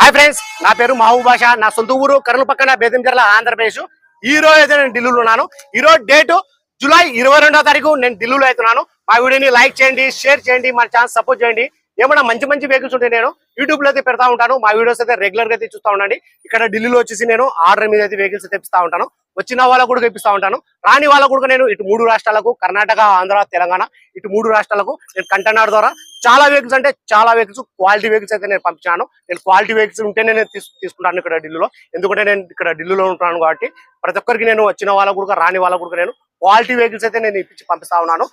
Hi friends నా పేరు మహబూబ్ బాషా. నా సొంత ఊరు కర్నూలు పక్కన బేదంజర్ల ఆంధ్రప్రదేశ్. ఈ రోజు అయితే నేను ఢిల్లీలో ఉన్నాను. ఈ రోజు డేట్ జూలై ఇరవై రెండో తారీఖు నేను ఢిల్లీలో అవుతున్నాను మా వీడియోని లైక్ చేయండి షేర్ చేయండి మన ఛానల్ సపోర్ట్ చేయండి. ఏమైనా మంచి మంచి వెహికల్స్ ఉంటే నేను యూట్యూబ్లో అయితే పెడతా ఉంటాను. మా వీడియోస్ అయితే రెగ్యులర్గా అయితే చూస్తా ఉండండి. ఇక్కడ ఢిల్లీలో వచ్చేసి నేను ఆర్డర్ మీద అయితే వెహికల్స్ తెప్పిస్తా ఉంటాను. వచ్చిన వాళ్ళకు కూడా ఇప్పిస్తా ఉంటాను. రాని వాళ్ళకు కూడా నేను ఇటు మూడు రాష్ట్రాలకు కర్ణాటక ఆంధ్ర తెలంగాణ ఇటు మూడు రాష్ట్రాలకు నేను కంటైనర్ ద్వారా చాలా వెహికల్స్ అంటే చాలా వెహికల్స్ క్వాలిటీ వెహికల్స్ అయితే నేను పంపించాను నేను క్వాలిటీ వెహికల్స్ ఉంటేనే నేను తీసుకుంటాను ఇక్కడ ఢిల్లీలో. ఎందుకంటే నేను ఇక్కడ ఢిల్లీలో ఉంటాను కాబట్టి ప్రతి ఒక్కరికి నేను వచ్చిన వాళ్ళకు కూడా రాని వాళ్ళకు కూడా నేను క్వాలిటీ వెహికల్స్ అయితే నేను ఇప్పించి పంపిస్తా ఉన్నాను.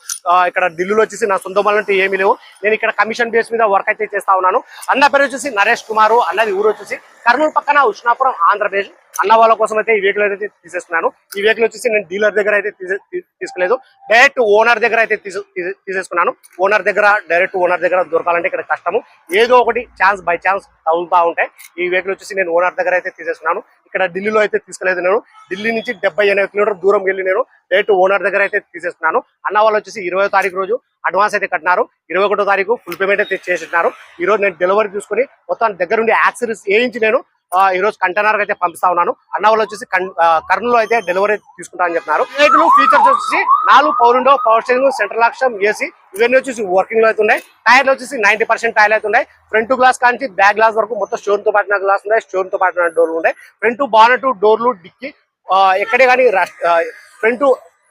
ఇక్కడ ఢిల్లీలో వచ్చేసి నా సొంత వాళ్ళు అంటే ఏమీ లేవు. నేను ఇక్కడ కమిషన్ బేస్ మీద వర్క్ అయితే చేస్తా ఉన్నాను. అన్న పేరు వచ్చేసి నరేష్ కుమార్. అన్నది ఊరు వచ్చేసి కర్నూలు పక్కన ఉష్ణాపురం ఆంధ్రప్రదేశ్. అన్న వాళ్ళ కోసం అయితే ఈ వెహికల్ అయితే తీసేస్తున్నాను. ఈ వెహికల్ వచ్చేసి నేను డీలర్ దగ్గర అయితే తీసుకోలేదు. డైరెక్ట్ ఓనర్ దగ్గర అయితే తీసేసుకున్నాను. ఓనర్ దగ్గర డైరెక్ట్ ఓనర్ దగ్గర దొరకాలంటే ఇక్కడ కష్టము. ఏదో ఒకటి ఛాన్స్ బై ఛాన్స్ తగులుతా ఉంటాయి. ఈ వెహికల్ వచ్చేసి నేను ఓనర్ దగ్గర అయితే తీసేసుకున్నాను ఇక్కడ ఢిల్లీలో అయితే తీసుకోలేదు నేను. ఢిల్లీ నుంచి డెబ్బై ఎనభై కిలోమీటర్ దూరం వెళ్ళి నేను డైరెక్ట్ ఓనర్ దగ్గర అయితే తీసేస్తున్నాను. అన్న వాళ్ళు వచ్చేసి ఇరవై తారీఖు రోజు అడ్వాన్స్ అయితే కట్టినారు. ఇరవై ఒకటో తారీఖు ఫుల్ పేమెంట్ అయితే చేసినారు. ఈ రోజు నేను డెలివరీ తీసుకుని మొత్తం దగ్గర ఉండి యాక్సరీస్ వేయించి నేను ఈ రోజు కంటైనర్ అయితే పంపిస్తా ఉన్నాను. అన్న వాళ్ళు వచ్చేసి కన్- కర్నూలు అయితే డెలివరీ తీసుకుంటా అని చెప్తున్నారు వెహికల్ ఫీచర్స్ వచ్చేసి నాలుగు power window power steering central action AC ఇవన్నీ వచ్చేసి వర్కింగ్లో అయితే ఉన్నాయి. టైర్లు వచ్చేసి నైన్టీ పర్సెంట్ టైర్లు అవుతున్నాయి ఫ్రంట్ గ్లాస్ కానీ బ్యాక్ గ్లాస్ వరకు మొత్తం స్టోన్తో పాటిన గ్లాస్ ఉన్నాయి. స్టోన్తో పాటిన డోర్లు ఉన్నాయి. ఫ్రంట్ బానెట్ డోర్లు డిక్కి ఎక్కడే కానీ ఫ్రంట్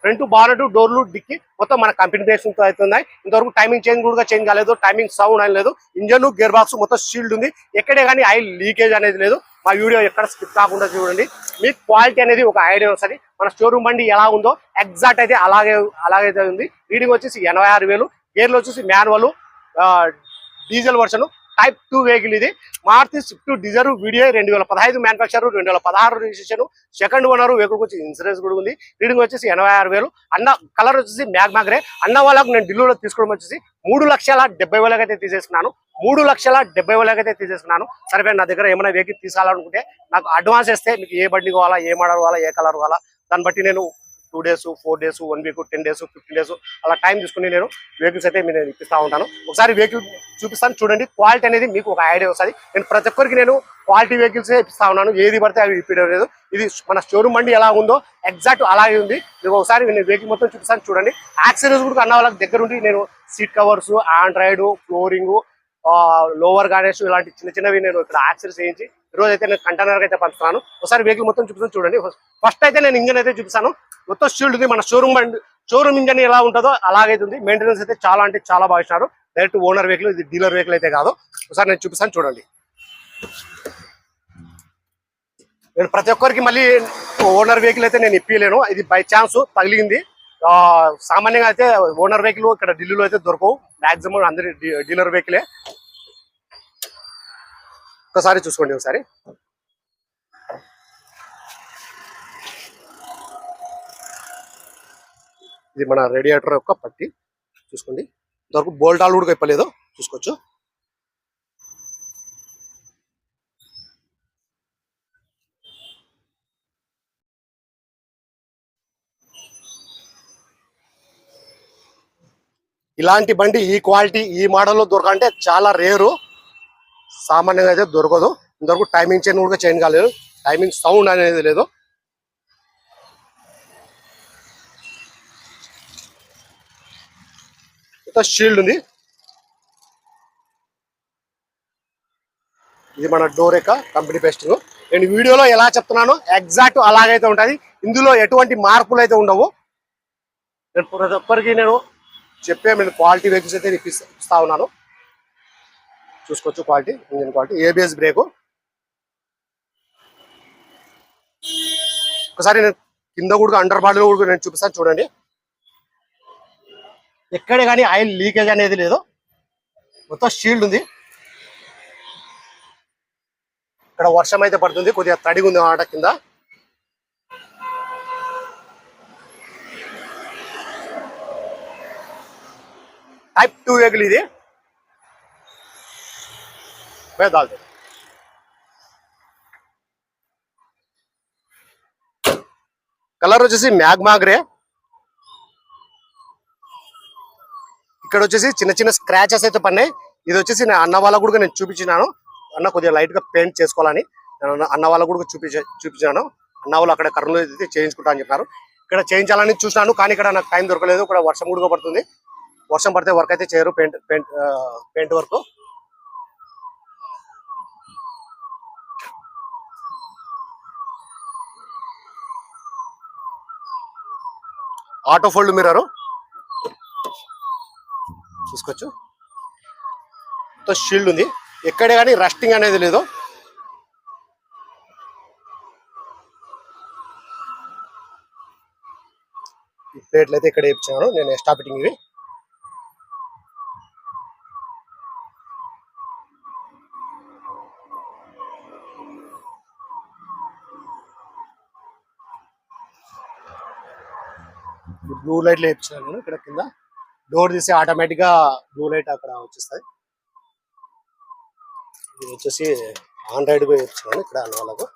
ఫ్రంట్ బానెట్ డోర్లు డిక్కి మొత్తం మన కంపెనీ అవుతున్నాయి. ఇంతవరకు టైమింగ్ చేంజ్ కూడా చేంజ్ కాలేదు టైమింగ్ సౌండ్ అని లేదు. ఇంజన్ గేర్ బాక్స్ మొత్తం షీల్డ్ ఉంది. ఎక్కడే కానీ ఆయిల్ లీకేజ్ అనేది లేదు. మా వీడియో ఎక్కడ స్కిప్ కాకుండా చూడండి. మీకు క్వాలిటీ అనేది ఒక ఐడియా వస్తుంది. మన షోరూమ్ బండి ఎలా ఉందో ఎగ్జాక్ట్ అయితే అలాగే అలాగైతే ఉంది. రీడింగ్ వచ్చేసి ఎనభై ఆరు వేలు. గేర్లు వచ్చేసి manual diesel version type two vehicle ఇది. మారుతి స్విఫ్ట్ డిజర్ వీడియో రెండు వేల పదహైదు మ్యానుఫ్యాక్చర్ రెండు వేల పదహారు రిజిస్ట్రేషన్ సెకండ్ ఓనర్ వెహికల్ వచ్చి ఇన్సూరెన్స్ కూడా ఉంది. రీడింగ్ వచ్చేసి ఎనభై ఆరు వేలు. అన్న కలర్ వచ్చేసి మ్యాగ్ మ్యాగ్రే అన్న వాళ్ళకు నేను ఢిల్లీలో తీసుకోవడం వచ్చేసి మూడు లక్షల డెబ్బై వేలకైతే అయితే తీసేస్తున్నాను మూడు లక్షల డెబ్బై వేలకైతే అయితే తీసేస్తున్నాను సరే నా దగ్గర ఏమైనా వెహికల్ తీసుకోవాలనుకుంటే నాకు అడ్వాన్స్ ఇస్తే మీకు ఏ బండి కావాలా ఏ మోడల్ కావాలా ఏ కలర్ కావాలా దాన్ని బట్టి నేను two days four days one week ten days fifteen days అలా టైం తీసుకుని నేను వెహికల్స్ అయితే నేను ఇప్పిస్తూ ఉంటాను. ఒకసారి వెహికల్ చూపిస్తాను చూడండి. క్వాలిటీ అనేది మీకు ఒక ఐడియా వస్తుంది. నేను ప్రతి ఒక్కరికి నేను క్వాలిటీ వెహికల్స్ ఇప్పిస్తా ఉన్నాను. ఏది పడితే అవి ఇప్పడం లేదు. ఇది మన షోరూమ్ బండి ఎలా ఉందో ఎగ్జాక్ట్ అలాగే ఉంది. మీకు ఒకసారి నేను వెహికల్ మొత్తం చూపిస్తాను చూడండి. యాక్సరీస్ కూడా అన్న వాళ్ళకి దగ్గర ఉండి నేను seat covers android flooring lower gardens ఇలాంటి చిన్న చిన్నవి నేను ఇక్కడ యాక్సెస్ చేయించి ఈ అయితే నేను కంటైనర్ అయితే పంపుతాను ఒకసారి వెహికల్ మొత్తం చూపిస్తాను చూడండి. ఫస్ట్ అయితే నేను ఇంజన్ అయితే చూపిస్తాను. మొత్తం షీల్డ్ ఉంది. మన షోరూమ్ బండి షోరూమ్ ఇంజన్ ఎలా ఉంటుందో అలాగైతే ఉంది. మెయింటెనెన్స్ అయితే చాలా అంటే చాలా బాగా ఇచ్చినారు. డైరెక్ట్ ఓనర్ వెహికల్ ఇది డీలర్ వెహికల్ అయితే కాదు. ఒకసారి నేను చూపిస్తాను చూడండి. నేను ప్రతి ఒక్కరికి మళ్ళీ ఓనర్ వెహికల్ అయితే నేను ఇప్పిలేను ఇది బై ఛాన్స్ తగిలింది. సామాన్యంగా అయితే ఓనర్ వెహికల్ ఇక్కడ ఢిల్లీలో అయితే దొరకవు. మాక్సిమం అందరి డీలర్ వెహికలే. ఒకసారి చూసుకోండి ఒకసారి. ఇది మన రేడియేటర్ యొక్క పట్టి. చూసుకోండి. ఇంతవరకు బోల్టాలు కూడా ఇప్పలేదు చూసుకోవచ్చు. ఇలాంటి బండి ఈ క్వాలిటీ ఈ మోడల్లో దొరకంటే చాలా రేరు. సామాన్యంగా అయితే దొరకదు. ఇంతవరకు టైమింగ్ చైన్ కూడా చేంజ్ కాలేదు. టైమింగ్ సౌండ్ అనేది లేదు. షీల్డ్ ఉంది. ఇది మన డోరేక కంపెనీ పేస్టింగ్ నేను వీడియోలో ఎలా చెప్తున్నానో ఎగ్జాక్ట్ అలాగైతే ఉంటది ఇందులో ఎటువంటి మార్పులు అయితే ఉండవు. నేను ప్రతి ఒక్కరికి నేను చెప్పే నేను క్వాలిటీ వెహికల్స్ అయితే ఇప్పిస్తా ఇస్తా ఉన్నాను. చూసుకోవచ్చు quality engine quality ABS brake ఒకసారి నేను కింద కూడా అండర్ బాడీలో కూడా నేను చూపిస్తాను చూడండి. ఎక్కడ కానీ ఆయిల్ లీకేజ్ అనేది లేదు. మొత్తం షీల్డ్ ఉంది. ఇక్కడ వర్షం అయితే పడుతుంది కొద్దిగా తడిగా ఉంది ఆట కింద. టైప్ టూ వెహికల్ ఇది. వేదాల్ది కలర్ వచ్చేసి మ్యాగ్మా గ్రే. ఇక్కడ వచ్చేసి చిన్న చిన్న స్క్రాచెస్ అయితే పడినాయి. ఇది వచ్చేసి నా అన్న వాళ్ళకు కూడా నేను చూపించినాను. అన్న కొద్దిగా లైట్గా పెయింట్ చేసుకోవాలని నేను అన్న- అన్న వాళ్ళకు కూడా చూపించ చూపించాను అన్న వాళ్ళు అక్కడ కర్నూలు అయితే చేయించుకుంటా అని చెప్పారు ఇక్కడ చేయించాలని చూసినాను కానీ ఇక్కడ నాకు టైం దొరకలేదు. ఇక్కడ వర్షం కూడా పడుతుంది. వర్షం పడితే వర్క్ అయితే చేయరు paint paint paint work auto fold mirror చూసుకోవచ్చు. తో షీల్డ్ ఉంది. ఎక్కడే కానీ రస్టింగ్ అనేది లేదు. ప్లేట్లు అయితే ఇక్కడ ఇప్పించాను నేను స్టాపిటింగ్ ఇవి. బ్లూ లైట్లు వేయించాను నేను ఇక్కడ కింద. డోర్ తీసి ఆటోమేటిక్గా బ్లూ లైట్ అక్కడ వచ్చేస్తుంది ఇది వచ్చేసి ఆండ్రాయిడ్ వేయించాను ఇక్కడ అన్న వాళ్ళకు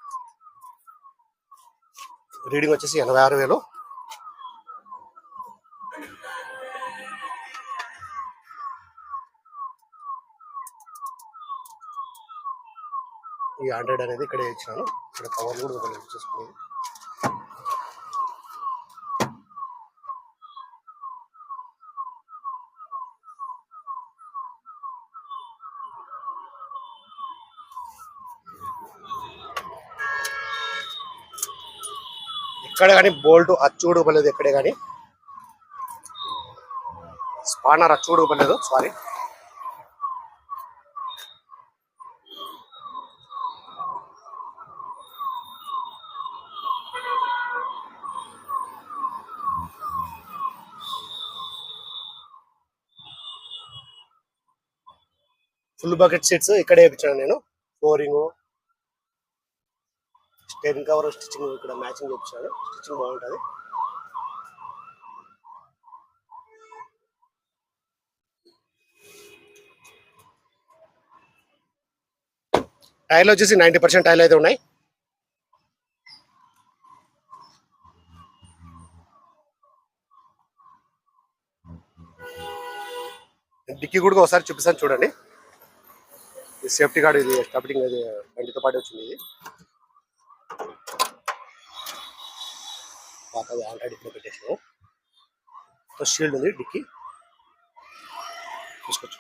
రీడింగ్ వచ్చేసి ఎనభై ఆరు వేలు. ఈ ఆండ్రాయిడ్ అనేది ఇక్కడ ఇచ్చినాను ఇక్కడ కవర్ కూడా ఒకటి ఎక్కడ కానీ బోల్ట్ అచ్చు కూడా ఇవ్వలేదు ఎక్కడే కానీ. స్పానర్ అచ్చు కూడా ఇవ్వలేదు సారీ ఫుల్ బకెట్ సీట్స్ ఇక్కడే వేయించాను నేను. ఫ్లోరింగ్ స్టేరింగ్ కవర్ స్టిచ్చింగ్ ఇక్కడ మ్యాచింగ్ చూపించాడు స్టిచ్చింగ్ బాగుంటుంది. టైర్లు వచ్చేసి నైంటీ పర్సెంట్ టైర్లు అయితే ఉన్నాయి. డిక్కీ కూడా ఒకసారి చూపిస్తాను చూడండి. సేఫ్టీ గార్డ్ ఇది స్టాపిటింగ్ అది బండితో పాటు వచ్చింది ఇది. పాతది ఆల్రెడీ ఇప్పుడు పెట్టేసాము షీల్డ్ ఉంది డిక్కి. తీసుకొచ్చు.